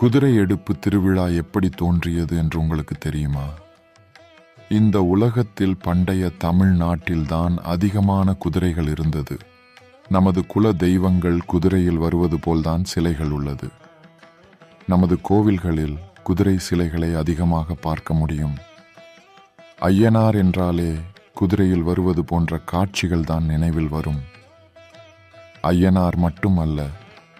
குதிரை எடுப்பு திருவிழா எப்படி தோன்றியது என்று உங்களுக்கு தெரியுமா? இந்த உலகத்தில் பண்டைய தமிழ்நாட்டில்தான் அதிகமான குதிரைகள் இருந்தது. நமது குல தெய்வங்கள் குதிரையில் வருவது போல்தான் சிலைகள் உள்ளது. நமது கோவில்களில் குதிரை சிலைகளை அதிகமாக பார்க்க முடியும். ஐயனார் என்றாலே குதிரையில் வருவது போன்ற காட்சிகள் தான் நினைவில் வரும். ஐயனார் மட்டுமல்ல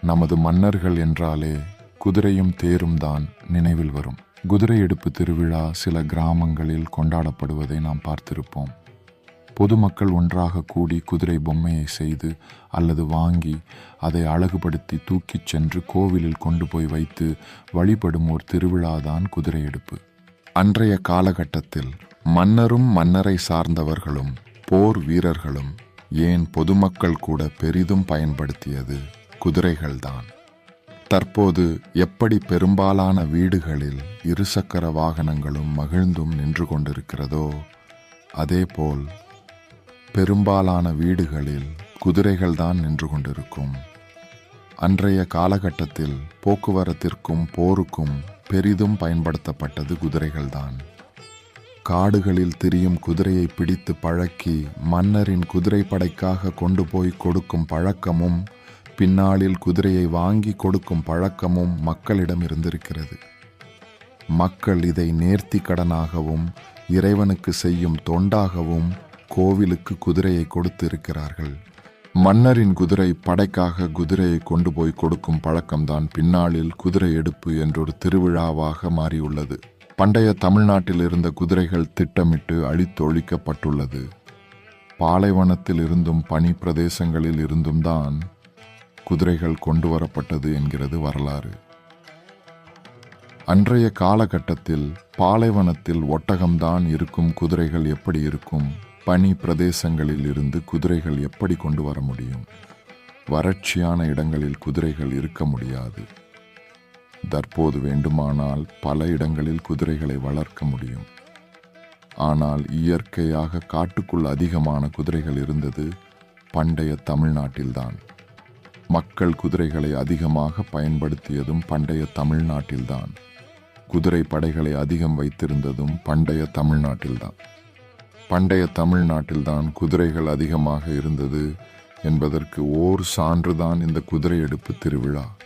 நமது மன்னர்கள் என்றாலே குதிரையும் தேரும் தான் நினைவில் வரும். குதிரை எடுப்பு திருவிழா சில கிராமங்களில் கொண்டாடப்படுவதை நாம் பார்த்திருப்போம். பொதுமக்கள் ஒன்றாக கூடி குதிரை பொம்மையை செய்து அல்லது வாங்கி அதை அழகுபடுத்தி தூக்கிச் சென்று கோவிலில் கொண்டு போய் வைத்து வழிபடும் ஒரு திருவிழாதான் குதிரை எடுப்பு. அன்றைய காலகட்டத்தில் மன்னரும் மன்னரை சார்ந்தவர்களும் போர் வீரர்களும் ஏன் பொதுமக்கள் கூட பெரிதும் பயன்படுத்தியது குதிரைகள்தான். தற்போது எப்படி பெரும்பாலான வீடுகளில் இருசக்கர வாகனங்களும் மகிழ்ந்தும் நின்று கொண்டிருக்கிறதோ அதேபோல் பெரும்பாலான வீடுகளில் குதிரைகள்தான் நின்று கொண்டிருக்கும். அன்றைய காலகட்டத்தில் போக்குவரத்திற்கும் போருக்கும் பெரிதும் பயன்படுத்தப்பட்டது குதிரைகள்தான் காடுகளில் திரியும் குதிரையை பிடித்து பழக்கி மன்னரின் குதிரைப்படைக்காக கொண்டு போய் கொடுக்கும் பழக்கமும் பின்னாளில் குதிரையை வாங்கி கொடுக்கும் பழக்கமும் மக்களிடம் இருந்திருக்கிறது. மக்கள் இதை நேர்த்தி கடனாகவும் இறைவனுக்கு செய்யும் தொண்டாகவும் கோவிலுக்கு குதிரையை கொடுத்து இருக்கிறார்கள் மன்னரின் குதிரை படைக்காக குதிரையை கொண்டு போய் கொடுக்கும் பழக்கம்தான் பின்னாளில் குதிரை எடுப்பு என்றொரு திருவிழாவாக மாறியுள்ளது. பண்டைய தமிழ்நாட்டில் இருந்த குதிரைகள் திட்டமிட்டு அழித்தொழிக்கப்பட்டுள்ளது. பாலைவனத்தில் இருந்தும் பனி பிரதேசங்களில் இருந்தும் தான் குதிரைகள் கொண்டு வரப்பட்டது என்கிறது வரலாறு. அன்றைய காலகட்டத்தில் பாலைவனத்தில் ஒட்டகம்தான் இருக்கும் குதிரைகள் எப்படி இருக்கும் பனி பிரதேசங்களில் இருந்து குதிரைகள் எப்படி கொண்டு வர முடியும் வறட்சியான இடங்களில் குதிரைகள் இருக்க முடியாது. தற்போது வேண்டுமானால் பல இடங்களில் குதிரைகளை வளர்க்க முடியும். ஆனால் இயற்கையாக காட்டுக்குள் அதிகமான குதிரைகள் இருந்தது பண்டைய தமிழ்நாட்டில்தான். மக்கள் குதிரைகளை அதிகமாக பயன்படுத்தியதும் பண்டைய தமிழ்நாட்டில்தான். குதிரை படைகளை அதிகம் வைத்திருந்ததும் பண்டைய தமிழ்நாட்டில்தான். பண்டைய தமிழ்நாட்டில்தான் குதிரைகள் அதிகமாக இருந்தது என்பதற்கு ஓர் சான்றுதான் இந்த குதிரை எடுப்பு திருவிழா.